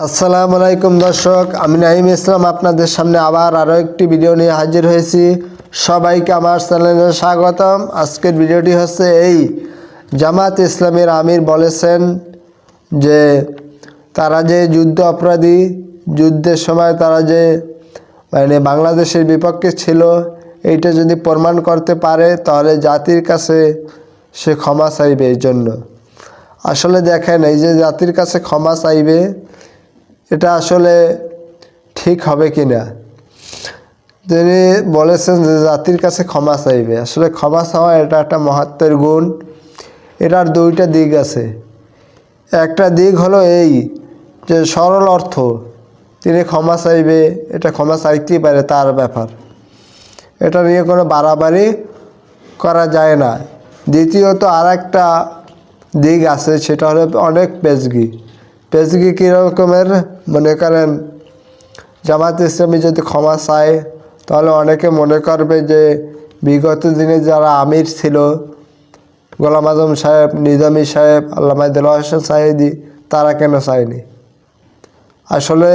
আসসালামু আলাইকুম দর্শক, আমি নাইম ইসলাম আপনাদের সামনে আবার আরও একটি ভিডিও নিয়ে হাজির হয়েছি। সবাইকে আমার চ্যানেলে স্বাগতম। আজকের ভিডিওটি হচ্ছে এই। জামাত ইসলামের আমির বলেছেন যে, তারা যে যুদ্ধ অপরাধী, যুদ্ধের সময় তারা যে মানে বাংলাদেশের বিপক্ষে ছিল, এইটা যদি প্রমাণ করতে পারে, তাহলে জাতির কাছে সে ক্ষমা চাইবে এই জন্য। আসলে দেখেন, এই যে জাতির কাছে ক্ষমা চাইবে এটা আসলে ঠিক হবে কি না তিনি বলেছেন যে জাতির কাছে ক্ষমা চাইবে। আসলে ক্ষমা চাওয়া এটা একটা মহাত্মের গুণ। এটার দুইটা দিক আছে। একটা দিক হলো এই যে সরল অর্থ, তিনি ক্ষমা চাইবে, এটা ক্ষমা চাইতেই পারে তার ব্যাপার। এটা নিয়ে কোনো বাড়াবাড়ি করা যায় না। দ্বিতীয়ত আর একটা দিক আছে, সেটা হলো অনেক পেজগি। পেজগি কীরকমের মনে করেন জামাত ইসলামী যদি ক্ষমা চায়, তাহলে অনেকে মনে করবে যে বিগত দিনে যারা আমির ছিল, গোলাম আজম সাহেব, নিজামী সাহেব, আল্লামা দিল সাহেদি তারা কেন চায়নি? আসলে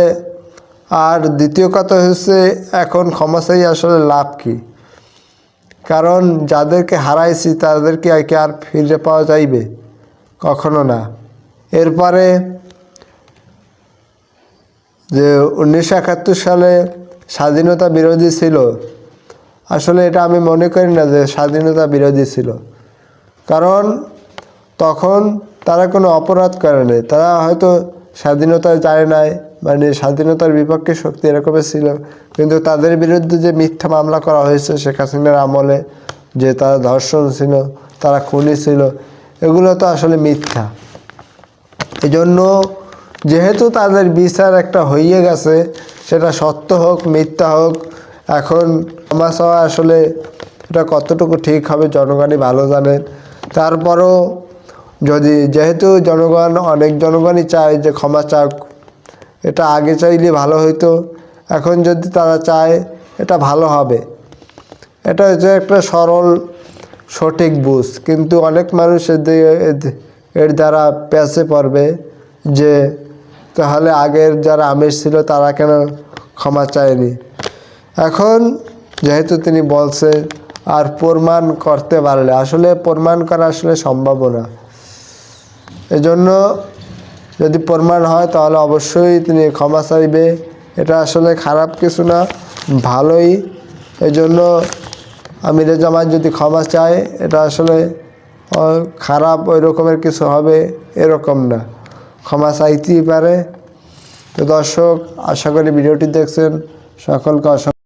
আর দ্বিতীয় কথা হচ্ছে, এখন ক্ষমা চাই আসলে লাভ কী? কারণ যাদেরকে হারাইছি, তাদেরকে আর কি আর ফিরে পাওয়া যাইবে? কখনো না। এরপরে যে উনিশশো একাত্তর সালে স্বাধীনতা বিরোধী ছিল। আসলে এটা আমি মনে করি না যে স্বাধীনতা বিরোধী ছিল। কারণ তখন তারা কোনো অপরাধ করে করেনি তারা হয়তো স্বাধীনতা যায় নাই মানে স্বাধীনতার বিপক্ষে শক্তি এরকমই ছিল। কিন্তু তাদের বিরুদ্ধে যে মিথ্যা মামলা করা হয়েছে শেখ হাসিনার আমলে, যে তারা ধর্ষণ ছিল, তারা খুনি ছিল, এগুলো তো আসলে মিথ্যা। এই জন্য যেহেতু তাদের বিচার একটা হইয়ে গেছে, সেটা সত্য হোক, মিথ্যা হোক, এখন ক্ষমা চাওয়া আসলে এটা কতটুকু ঠিক হবে জনগণই ভালো জানেন তারপরও যদি যেহেতু জনগণ, অনেক জনগণই চায় যে ক্ষমা চাক, এটা আগে চাইলে ভালো হইতো, এখন যদি তারা চায়, এটা ভালো হবে। এটা হচ্ছে একটা সরল, সঠিক বুঝ। কিন্তু অনেক মানুষ এর দ্বারা প্যাসে পড়বে যে তাহলে আগের যারা আমির ছিল তারা কেন ক্ষমা চায়নি? এখন যেহেতু তিনি বলছে, আর প্রমাণ করতে পারলে, আসলে প্রমাণ করা আসলে সম্ভব না। এজন্য যদি প্রমাণ হয়, তাহলে অবশ্যই তিনি ক্ষমা চাইবে। এটা আসলে খারাপ কিছু না, ভালোই। এই জন্য আমিরে জামাত যদি ক্ষমা চায়, এটা আসলে খারাপ ওই রকমের কিছু হবে, এরকম না। ক্ষমা চাইতেই পারে। তো দর্শক আশা করি ভিডিওটি দেখছেন। সকলকে অসংখ্য